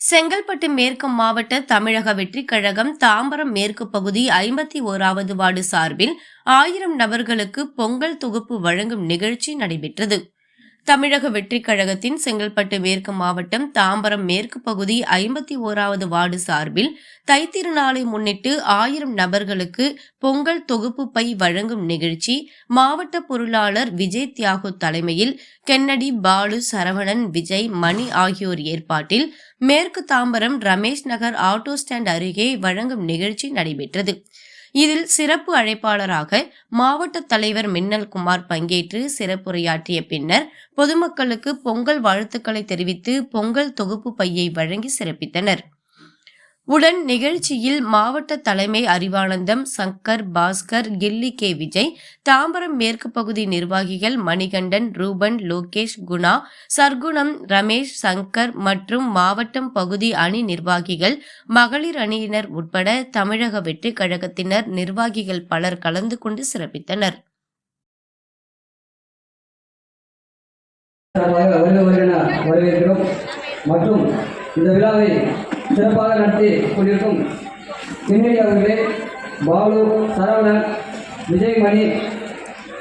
செங்கல்பட்டு மேற்கு மாவட்ட தமிழக வெற்றிக் கழகம் தாம்பரம் மேற்கு பகுதி ஐம்பத்தி ஓராவது வார்டு சார்பில் ஆயிரம் நபர்களுக்கு பொங்கல் தொகுப்பு வழங்கும் நிகழ்ச்சி நடைபெற்றது. தமிழக வெற்றிக் கழகத்தின் செங்கல்பட்டு மேற்கு மாவட்டம் தாம்பரம் மேற்கு பகுதி ஐம்பத்தி ஓராவது வார்டு சார்பில் தைத்திருநாளை முன்னிட்டு ஆயிரம் நபர்களுக்கு பொங்கல் தொகுப்பு பை வழங்கும் நிகழ்ச்சி மாவட்ட பொருளாளர் விஜய் தியாகு தலைமையில் கென்னடி பாலு சரவணன் விஜய் மணி ஆகியோர் ஏற்பாட்டில் மேற்கு தாம்பரம் ரமேஷ் நகர் ஆட்டோ ஸ்டாண்ட் அருகே வழங்கும் நிகழ்ச்சி நடைபெற்றது. இதில் சிறப்பு அழைப்பாளராக மாவட்ட தலைவர் மின்னல் குமார் பங்கேற்று சிறப்புரையாற்றிய பின்னர் பொதுமக்களுக்கு பொங்கல் வாழ்த்துக்களை தெரிவித்து பொங்கல் தொகுப்பு பையை வழங்கி சிறப்பித்தனர். உடன் நிகழ்ச்சியில் மாவட்ட தலைமை அறிவானந்தம் சங்கர் பாஸ்கர் கில்லி கே. விஜய் தாம்பரம் மேற்கு பகுதி நிர்வாகிகள் மணிகண்டன் ரூபன் லோகேஷ் குணா சர்க்குணம் ரமேஷ் சங்கர் மற்றும் மாவட்டம் பகுதி அணி நிர்வாகிகள் மகளிர் அணியினர் உட்பட தமிழக வெற்றி கழகத்தினர் நிர்வாகிகள் பலர் கலந்து கொண்டு சிறப்பித்தனர். மற்றும் இந்த விழாவை சிறப்பாக நடத்தி கொண்டிருக்கும் பின்னணி அவர்களே பாலு சரவணன் விஜய்மணி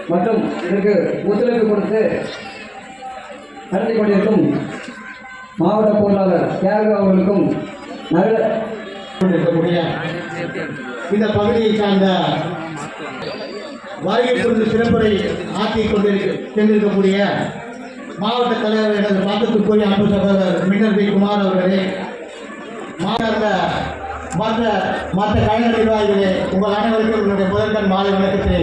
மற்றும் இதற்கு ஒத்துழைப்பு கொடுத்து நடத்தி கொண்டிருக்கும் மாவட்ட பொருளாளர் தியாக அவர்களுக்கும் நல்ல கொண்டிருக்கக்கூடிய இந்த பகுதியை சார்ந்த வாயிலிருந்து குறித்து சிறப்புரை ஆற்றி கொண்டிருக்க சென்றிருக்கக்கூடிய மாவட்ட தலைவர் எனது பாக்கத்துக்குரிய அன்பு சகோதரர் மின்னல் பி குமார் அவர்களே மாவட்ட மற்ற மற்ற கழக நிர்வாகிகளே உங்கள் அனைவருக்கும் என்னுடைய முதற்கண் மாலை வணக்கத்தை